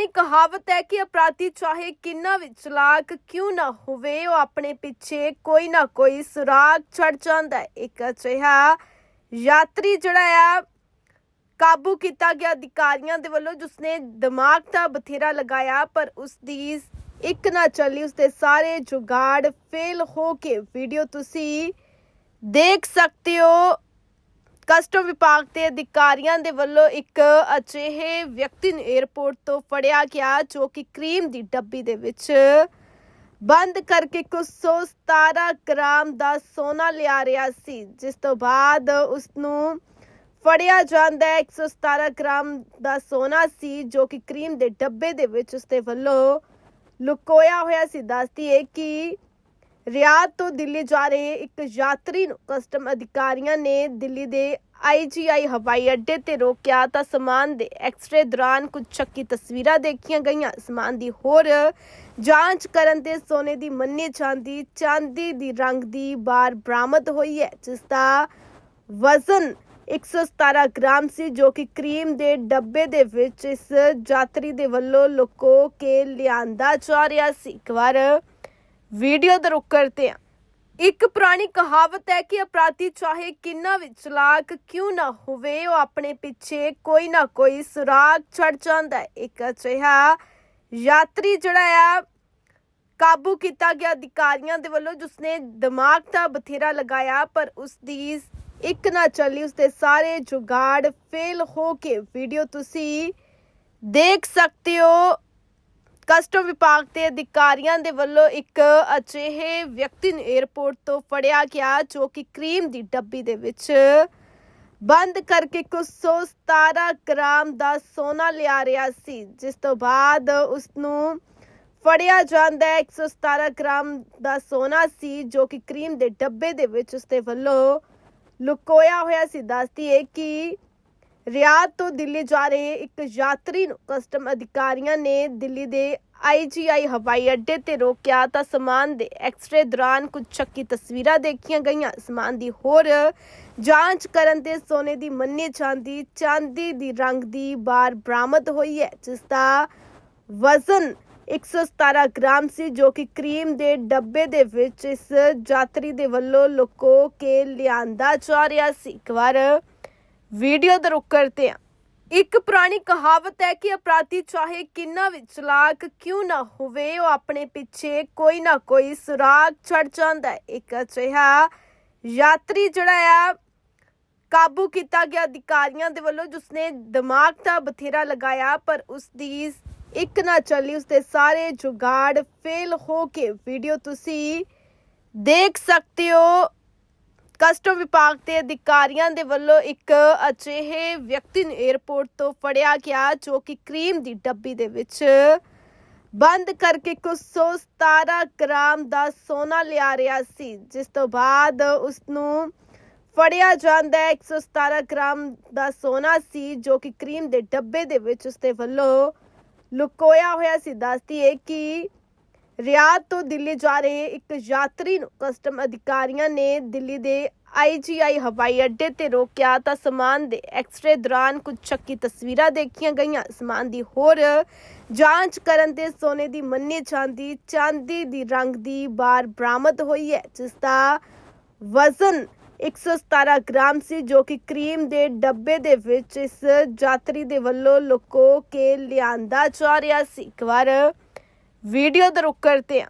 ਪੁਰਾਣੀ ਕਹਾਵਤ ਹੈ ਕਿ ਅਪਰਾਧੀ ਚਾਹੇ ਕਿੰਨਾ ਵੀ ਚਲਾਕ ਕਿਉਂ ਨਾ ਹੋਵੇ, ਉਹ ਆਪਣੇ ਪਿੱਛੇ ਕੋਈ ਨਾ ਕੋਈ ਸੁਰਾਗ ਛੱਡ ਜਾਂਦਾ ਹੈ। ਇੱਕ ਅਜਿਹਾ ਯਾਤਰੀ ਜਿਹੜਾ ਆ, ਕਾਬੂ ਕੀਤਾ ਗਿਆ ਅਧਿਕਾਰੀਆਂ ਦੇ ਵੱਲੋਂ, ਜਿਸਨੇ ਦਿਮਾਗ ਦਾ ਬਥੇਰਾ ਲਗਾਇਆ, ਪਰ ਉਸ ਦੀ ਇੱਕ ਨਾ ਚੱਲੀ, ਉਸਦੇ ਸਾਰੇ ਜੁਗਾੜ ਫੇਲ ਹੋ ਕੇ। ਵੀਡੀਓ ਤੁਸੀਂ ਦੇਖ ਸਕਦੇ ਹੋ। ਕਸਟਮ ਵਿਭਾਗ ਦੇ ਅਧਿਕਾਰੀਆਂ ਦੇ ਵੱਲੋਂ ਇੱਕ ਅਜਿਹੇ ਵਿਅਕਤੀ ਨੂੰ 에ਅਰਪੋਰਟ ਤੋਂ ਫੜਿਆ ਗਿਆ, ਜੋ ਕਿ ਕਰੀਮ ਦੀ ਡੱਬੀ ਦੇ ਵਿੱਚ ਬੰਦ ਕਰਕੇ 117 ਗ੍ਰਾਮ ਦਾ ਸੋਨਾ ਲਿਆ ਰਿਹਾ ਸੀ, ਜਿਸ ਤੋਂ ਬਾਅਦ ਉਸ ਨੂੰ ਫੜਿਆ ਜਾਂਦਾ ਹੈ। 117 ਗ੍ਰਾਮ ਦਾ ਸੋਨਾ ਸੀ, ਜੋ ਕਿ ਕਰੀਮ ਦੇ ਡੱਬੇ ਦੇ ਵਿੱਚ ਉਸਦੇ ਵੱਲੋਂ ਲੁਕੋਇਆ ਹੋਇਆ ਸੀ। ਦੱਸਦੀ ਹੈ ਕਿ ਰਿਆਦ ਤੋਂ ਦਿੱਲੀ ਜਾ ਰਹੇ ਇੱਕ ਯਾਤਰੀ ਨੂੰ ਕਸਟਮ ਅਧਿਕਾਰੀਆਂ ਨੇ ਦਿੱਲੀ ਦੇ ਆਈਜੀਆਈ ਹਵਾਈ ਅੱਡੇ ਤੇ ਰੋਕਿਆ ਤਾਂ ਸਮਾਨ ਦੇ ਐਕਸਰੇ ਦੌਰਾਨ ਕੁਝ ਸ਼ੱਕੀ ਤਸਵੀਰਾਂ ਦੇਖੀਆਂ ਗਈਆਂ। ਸਮਾਨ ਦੀ ਹੋਰ ਜਾਂਚ ਕਰਨ ਤੇ ਸੋਨੇ ਦੀ ਮੰਨੀ ਜਾਂਦੀ ਚਾਂਦੀ ਦੀ ਰੰਗ ਦੀ ਬਾਰ ਬਰਾਮਦ ਹੋਈ ਹੈ, ਜਿਸ ਦਾ ਵਜ਼ਨ 117 ਗ੍ਰਾਮ ਸੀ, ਜੋ ਕਿ ਕਰੀਮ ਦੇ ਡੱਬੇ ਦੇ ਵਿੱਚ ਇਸ ਯਾਤਰੀ ਦੇ ਵੱਲੋਂ ਲੁਕੋ ਕੇ ਲਿਆਂਦਾ ਜਾ ਰਿਹਾ ਸੀ। ਇੱਕ ਵਾਰ ਵੀਡੀਓ ਦਾ ਰੁਕ ਕਰਦੇ ਹਾਂ। ਇੱਕ ਪੁਰਾਣੀ ਕਹਾਵਤ ਹੈ ਕਿ ਅਪਰਾਧੀ ਚਾਹੇ ਕਿੰਨਾ ਵੀ ਚਲਾਕ ਕਿਉਂ ਨਾ ਹੋਵੇ, ਉਹ ਆਪਣੇ ਪਿੱਛੇ ਕੋਈ ਨਾ ਕੋਈ ਸੁਰਾਗ ਛੱਡ ਜਾਂਦਾ ਹੈ। ਇੱਕ ਅਜਿਹਾ ਯਾਤਰੀ ਜਿਹੜਾ ਆ, ਕਾਬੂ ਕੀਤਾ ਗਿਆ ਅਧਿਕਾਰੀਆਂ ਦੇ ਵੱਲੋਂ, ਜਿਸਨੇ ਦਿਮਾਗ ਦਾ ਬਥੇਰਾ ਲਗਾਇਆ, ਪਰ ਉਸ ਦੀ ਇੱਕ ਨਾ ਚੱਲੀ, ਉਸਦੇ ਸਾਰੇ ਜੁਗਾੜ ਫੇਲ ਹੋ ਕੇ। ਵੀਡੀਓ ਤੁਸੀਂ ਦੇਖ ਸਕਦੇ ਹੋ। ਕਸਟਮ ਵਿਭਾਗ ਦੇ ਅਧਿਕਾਰੀਆਂ ਦੇ ਵੱਲੋਂ ਇੱਕ ਅਜਿਹੇ ਵਿਅਕਤੀ ਨੂੰ 에ਅਰਪੋਰਟ ਤੋਂ ਫੜਿਆ ਗਿਆ, ਜੋ ਕਿ ਕਰੀਮ ਦੀ ਡੱਬੀ ਦੇ ਵਿੱਚ ਬੰਦ ਕਰਕੇ ਕੁਝ 117 ਗ੍ਰਾਮ ਦਾ ਸੋਨਾ ਲਿਆ ਰਿਹਾ ਸੀ, ਜਿਸ ਤੋਂ ਬਾਅਦ ਉਸ ਨੂੰ ਫੜਿਆ ਜਾਂਦਾ ਹੈ। 117 ਗ੍ਰਾਮ ਦਾ ਸੋਨਾ ਸੀ, ਜੋ ਕਿ ਕਰੀਮ ਦੇ ਡੱਬੇ ਦੇ ਵਿੱਚ ਉਸਦੇ ਵੱਲੋਂ ਲੁਕੋਇਆ ਹੋਇਆ ਸੀ। ਦੱਸਦੀ ਹੈ ਕਿ ਰਿਆਦ ਤੋਂ ਦਿੱਲੀ ਜਾ ਰਹੇ ਇੱਕ ਯਾਤਰੀ ਨੂੰ ਕਸਟਮ ਅਧਿਕਾਰੀਆਂ ਨੇ ਦਿੱਲੀ ਦੇ ਆਈਜੀਆਈ ਹਵਾਈ ਅੱਡੇ ਤੇ ਰੋਕਿਆ ਤਾਂ ਸਮਾਨ ਦੇ ਐਕਸਰੇ ਦੌਰਾਨ ਕੁਝ ਸ਼ੱਕੀ ਤਸਵੀਰਾਂ ਦੇਖੀਆਂ ਗਈਆਂ। ਸਮਾਨ ਦੀ ਹੋਰ ਜਾਂਚ ਕਰਨ ਤੇ ਸੋਨੇ ਦੀ ਮੰਨੀ ਜਾਂਦੀ ਚਾਂਦੀ ਦੀ ਰੰਗ ਦੀ ਬਾਰ ਬਰਾਮਦ ਹੋਈ ਹੈ, ਜਿਸ ਦਾ ਵਜ਼ਨ 117 ਗ੍ਰਾਮ ਸੀ, ਜੋ ਕਿ ਕਰੀਮ ਦੇ ਡੱਬੇ ਦੇ ਵਿੱਚ ਇਸ ਯਾਤਰੀ ਦੇ ਵੱਲੋਂ ਲੁਕੋ ਕੇ ਲਿਆਂਦਾ ਜਾ ਰਿਹਾ ਸੀ। ਇੱਕ ਵਾਰ ਵੀਡੀਓ ਦਾ ਰੁਕ ਕਰਦੇ ਹਾਂ। ਇੱਕ ਪੁਰਾਣੀ ਕਹਾਵਤ ਹੈ ਕਿ ਅਪਰਾਧੀ ਚਾਹੇ ਕਿੰਨਾ ਵੀ ਚਲਾਕ ਕਿਉਂ ਨਾ ਹੋਵੇ, ਉਹ ਆਪਣੇ ਪਿੱਛੇ ਕੋਈ ਨਾ ਕੋਈ ਸੁਰਾਗ ਛੱਡ ਜਾਂਦਾ ਹੈ। ਇੱਕ ਅਜਿਹਾ ਯਾਤਰੀ ਜਿਹੜਾ ਆ, ਕਾਬੂ ਕੀਤਾ ਗਿਆ ਅਧਿਕਾਰੀਆਂ ਦੇ ਵੱਲੋਂ, ਜਿਸਨੇ ਦਿਮਾਗ ਦਾ ਬਥੇਰਾ ਲਗਾਇਆ, ਪਰ ਉਸ ਦੀ ਇੱਕ ਨਾ ਚੱਲੀ, ਉਸਦੇ ਸਾਰੇ ਜੁਗਾੜ ਫੇਲ ਹੋ ਕੇ। ਵੀਡੀਓ ਤੁਸੀਂ ਦੇਖ ਸਕਦੇ ਹੋ। ਕਸਟਮ ਵਿਭਾਗ ਦੇ ਅਧਿਕਾਰੀਆਂ ਦੇ ਵੱਲੋਂ ਇੱਕ ਅਜਿਹੇ ਵਿਅਕਤੀ ਨੂੰ 에ਅਰਪੋਰਟ ਤੋਂ ਫੜਿਆ ਗਿਆ ਜੋ ਕਿ ਕਰੀਮ ਦੀ ਡੱਬੀ ਦੇ ਵਿੱਚ ਬੰਦ ਕਰਕੇ ਕੁਝ 117 ਗ੍ਰਾਮ ਦਾ ਸੋਨਾ ਲਿਆ ਰਿਹਾ ਸੀ, ਜਿਸ ਤੋਂ ਬਾਅਦ ਉਸ ਨੂੰ ਫੜਿਆ ਜਾਂਦਾ ਹੈ। 117 ਗ੍ਰਾਮ ਦਾ ਸੋਨਾ ਸੀ ਜੋ ਕਿ ਕਰੀਮ ਦੇ ਡੱਬੇ ਦੇ ਵਿੱਚ ਉਸਦੇ ਵੱਲੋਂ ਲੁਕੋਇਆ ਹੋਇਆ ਸੀ। ਦੱਸਦੀ ਹੈ ਕਿ ਰਿਆਦ ਤੋਂ ਦਿੱਲੀ ਜਾ ਰਹੇ ਇੱਕ ਯਾਤਰੀ ਨੂੰ ਕਸਟਮ ਅਧਿਕਾਰੀਆਂ ਨੇ ਦਿੱਲੀ ਦੇ ਆਈਜੀਆਈ ਹਵਾਈ ਅੱਡੇ ਤੇ ਰੋਕਿਆ ਤਾਂ ਸਮਾਨ ਦੇ ਐਕਸਰੇ ਦੌਰਾਨ ਕੁਝ ਸ਼ੱਕੀ ਤਸਵੀਰਾਂ ਦੇਖੀਆਂ ਗਈਆਂ। ਸਮਾਨ ਦੀ ਹੋਰ ਜਾਂਚ ਕਰਨ ਤੇ ਸੋਨੇ ਦੀ ਮੰਨੀ ਜਾਂਦੀ ਚਾਂਦੀ ਦੀ ਰੰਗ ਦੀ ਬਾਰ ਬਰਾਮਦ ਹੋਈ ਹੈ, ਜਿਸ ਦਾ ਵਜ਼ਨ 117 ਗ੍ਰਾਮ ਸੀ, ਜੋ ਕਿ ਕਰੀਮ ਦੇ ਡੱਬੇ ਦੇ ਵਿੱਚ ਇਸ ਯਾਤਰੀ ਦੇ ਵੱਲੋਂ ਲੁਕੋ ਕੇ ਲਿਆਂਦਾ ਜਾ ਰਿਹਾ ਸੀ। ਇੱਕ ਵਾਰ ਵੀਡੀਓ ਦਾ ਰੁਕ ਕਰਦੇ ਹਾਂ